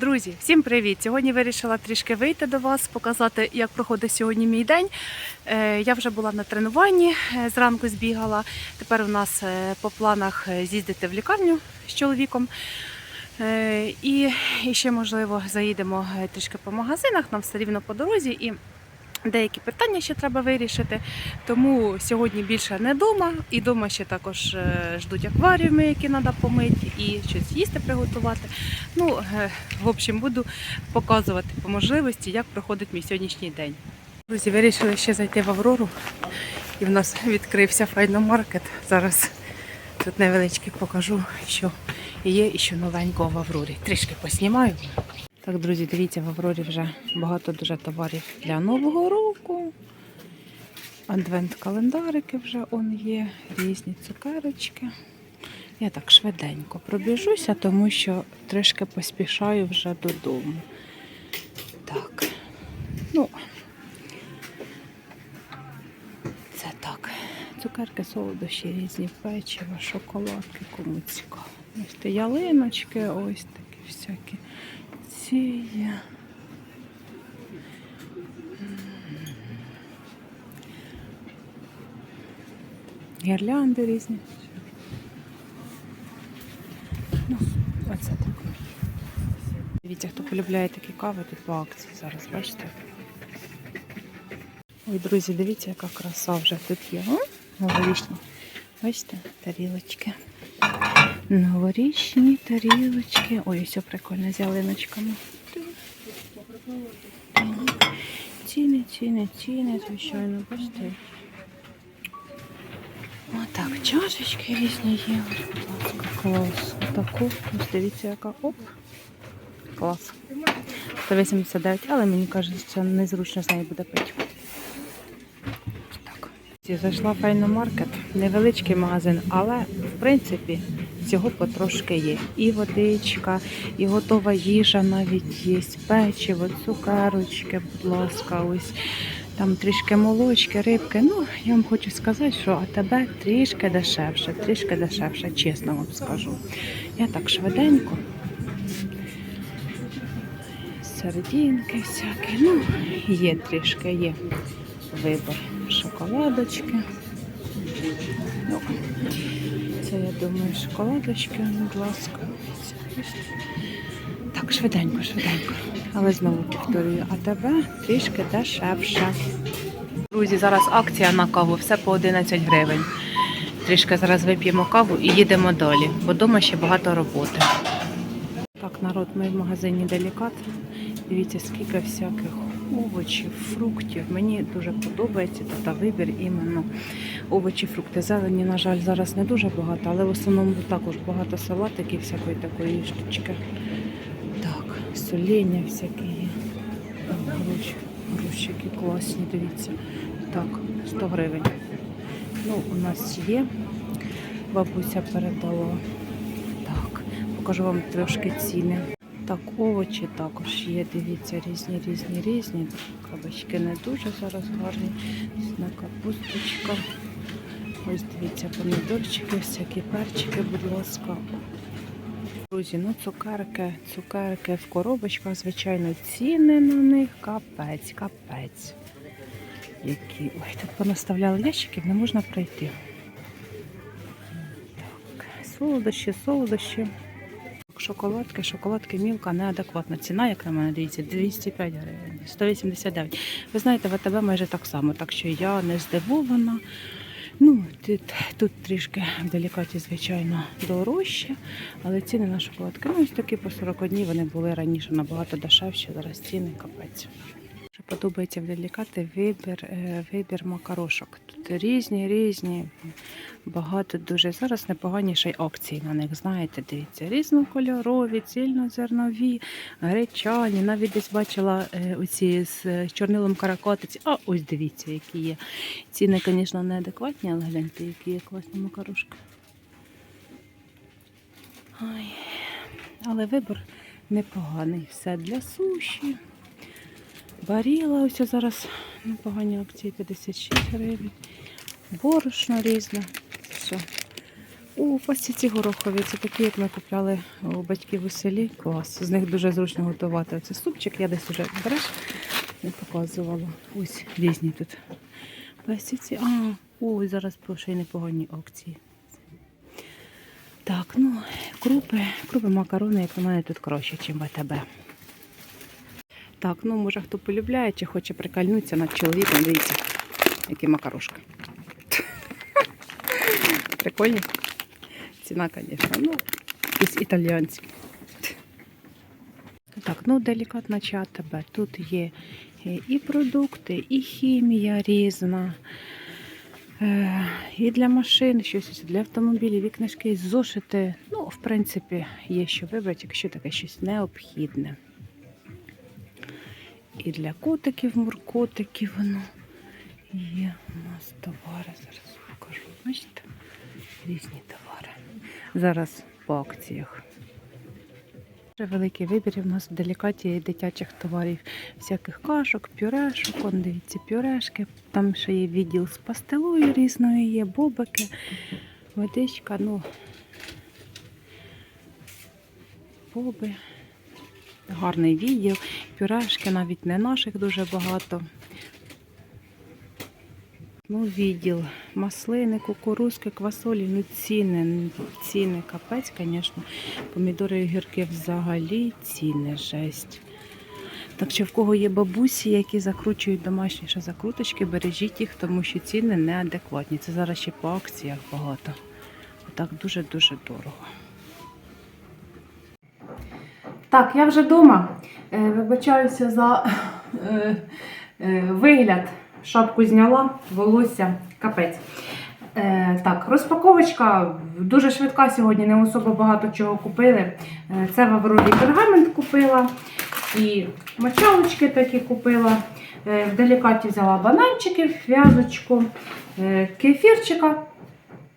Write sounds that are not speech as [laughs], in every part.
Друзі, всім привіт! Сьогодні вирішила трішки вийти до вас, показати, як проходить сьогодні мій день. Е, Я вже була на тренуванні, е, зранку збігала. Тепер у нас е, по планах з'їздити в лікарню з чоловіком. І, ще, можливо, заїдемо трішки по магазинах, нам все рівно по дорозі. І Деякі питання ще треба вирішити, тому сьогодні більше не вдома, і вдома ще також е, ждуть акваріуми, які треба помити, і щось їсти приготувати. Ну, е, в общем, буду показувати по можливості, як проходить мій сьогоднішній день. Друзі, вирішили ще зайти в Аврору, і в нас відкрився файномаркет. Зараз тут невеличкий покажу, що є і що новенького в Аврорі. Трішки поснімаю. Так, друзі, дивіться, в Аврорі вже багато дуже товарів для Нового року. Адвент-календарики вже он є, різні цукерочки. Я так швиденько пробіжуся, тому що трішки поспішаю вже додому. Так. Ну, це так. Цукерки, солодощі, різні печиво, шоколадки, кому цікаво. Ось те ялиночки, ось такі всякі. Є. Гірлянди різні. Ну, оце так. Дивіться, хто полюбляє такі кави, тут по акції зараз, бачите? Ой, друзі, дивіться, яка краса вже тут є. О, новорічні. Бачите, тарілочки. Новорічні тарілочки. Ой, все прикольно з ялиночками. Ціни, ціни, ціни, звичайно, бачите. Отак, чашечки різні є. Клас. Отаку. Ось дивіться, яка оп. Клас. 189, але мені кажеться, незручно з нею буде пити. Так. Зайшла в файномаркет, невеличкий магазин, але в принципі всього потрошки є. І водичка, і готова їжа навіть є, печиво, цукерочки, будь ласка, ось там трішки молочки, рибки. Ну, я вам хочу сказати, що АТБ трішки дешевше, трішки дешевше, чесно вам скажу. Я так швиденько. Серединки всякі. Ну, є трішки, є вибор. Шоколадочки. Ну, це, я думаю, шоколадочки, будь ласка. Так, швиденько, швиденько. Але знову повторюю, а тебе трішки дешевше. Друзі, зараз акція на каву, все по 11 гривень. Трішки зараз вип'ємо каву і їдемо далі, бо вдома ще багато роботи. Так, народ, ми в магазині Делікат. Дивіться, скільки всяких овочів, фруктів. Мені дуже подобається тут вибір іменно овочі, фрукти. Зелені, на жаль, зараз не дуже багато, але в основному також багато салатиків, всякої такої штучки. Так, соління всякі є. Які класні, дивіться. Так, 100 гривень. Ну, у нас є. Бабуся передала. Так, покажу вам трошки ціни. Так, овочі також є, дивіться, різні, різні, різні. Кабачки не дуже зараз гарні. Капусточка. Ось дивіться, помідорчики, всякі перчики, будь ласка. Друзі, ну цукерки, цукерки в коробочках, звичайно, ціни на них капець, капець. Які. Ой, тут понаставляли ящиків, не можна пройти. Так, солодощі, солодощі. Шоколадки, шоколадки мілка неадекватна ціна, як на мене дивіться, 205 гривень, 189. Ви знаєте, в АТБ майже так само, так що я не здивована. Ну, тут, тут трішки в делікаті, звичайно, дорожче, але ціни на шоколадки, ну, ось такі по 40 днів вони були раніше набагато дешевші, зараз ціни капець. Подобається в делікати вибір, е, вибір макарошок. Тут різні, різні, багато дуже. Зараз непогані ще акції на них, знаєте, дивіться, різнокольорові, цільнозернові, гречані. Навіть десь бачила е, оці з е, чорнилом каракатиці. А ось дивіться, які є. Ціни, звісно, неадекватні, але гляньте, які є класні макарошки. Ой. Але вибір непоганий. Все для суші. Баріла, ось зараз непогані акції 56 гривень. Борошно різне. Все. У пастіці горохові це такі, як ми купляли у батьків у селі. Клас. З них дуже зручно готувати. Оце супчик, я десь вже береш, не показувала. Ось різні тут пастіці. А, ой, зараз ще й непогані акції. Так, ну, крупи, крупи макарони, як на мене, тут краще, ніж в АТБ. Так, ну може хто полюбляє чи хоче прикольнутися над чоловіком, дивіться, які макарошки. [laughs] Прикольні. Ціна, звісно, ну, із італійців. Так, ну делікатна чат тебе. Тут є е, і продукти, і хімія різна. Е, І для машин, щось для автомобілів, і книжки, зошити. Ну, в принципі, є що вибрати, якщо таке щось необхідне. І для котиків, муркотиків воно є у нас товари. Зараз покажу. Бачите? Різні товари. Зараз по акціях. Дуже великий вибір у нас в делікаті дитячих товарів, всяких кашок, пюрешок, он дивіться, пюрешки. Там ще є відділ з пастилою різною, є бобики, водичка, ну боби. Гарний відділ, пюрешки навіть не наших дуже багато. Ну, відділ маслини, кукурузки, квасолі, ну ціни, ціни капець, звісно. Помідори і огірки взагалі ціни жесть. Так що в кого є бабусі, які закручують домашні ще закруточки, бережіть їх, тому що ціни неадекватні. Це зараз ще по акціях багато. Отак дуже-дуже дорого. Так, я вже вдома. Е, Вибачаюся за е, е, вигляд. Шапку зняла, волосся, капець. Так, розпаковочка дуже швидка сьогодні, не особо багато чого купили. Це в пергамент купила. І мочалочки такі купила. В делікаті взяла бананчики, в'язочку, кефірчика.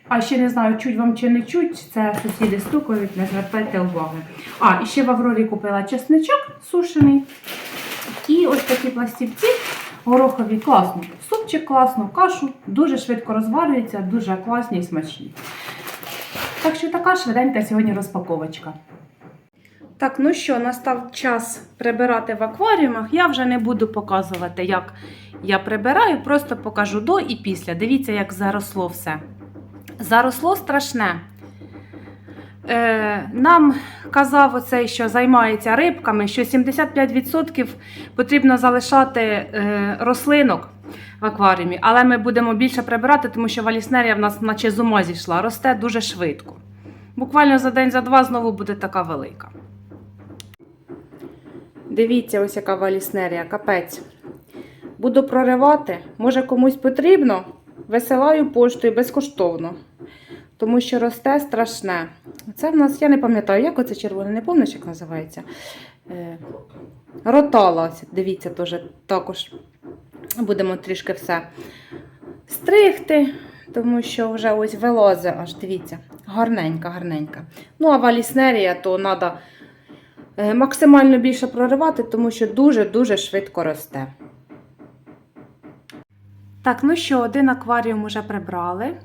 А ще не знаю, чуть вам чи не чуть, це сусіди стукають, не звертайте уваги. А, і ще в Аврорі купила чесничок сушений. І ось такі пластівці горохові класно. Супчик класно, кашу, дуже швидко розварюється, дуже класні і смачні. Так що така швиденька сьогодні розпаковочка. Так, ну що, настав час прибирати в акваріумах. Я вже не буду показувати, як я прибираю, просто покажу до і після. Дивіться, як заросло все. Заросло страшне. Е, нам казав оцей, що займається рибками, що 75% потрібно залишати е, рослинок в акваріумі, але ми будемо більше прибирати, тому що валіснерія в нас наче з ума зійшла, росте дуже швидко. Буквально за день, за два знову буде така велика. Дивіться, ось яка валіснерія, капець. Буду проривати, може комусь потрібно, висилаю поштою безкоштовно. Тому що росте страшне. Це в нас, я не пам'ятаю, як оце червоне, не пам'ятаєш, як називається. Е, ротала, дивіться, теж, також будемо трішки все стригти, тому що вже ось вилозе, аж дивіться, гарненька, гарненька. Ну, а валіснерія, то треба максимально більше проривати, тому що дуже-дуже швидко росте. Так, ну що, один акваріум вже прибрали.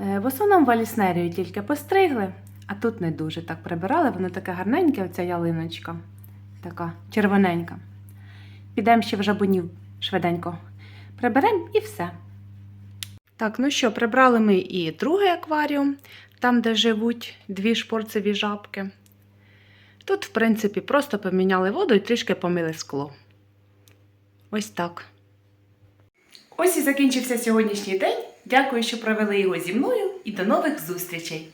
Е, В основному валіснерію тільки постригли, а тут не дуже так прибирали. Воно таке гарненьке, оця ялиночка, така червоненька. Підемо ще в жабунів швиденько. Приберемо і все. Так, ну що, прибрали ми і другий акваріум, там, де живуть дві шпорцеві жабки. Тут, в принципі, просто поміняли воду і трішки помили скло. Ось так. Ось і закінчився сьогоднішній день. Дякую, що провели його зі мною і до нових зустрічей!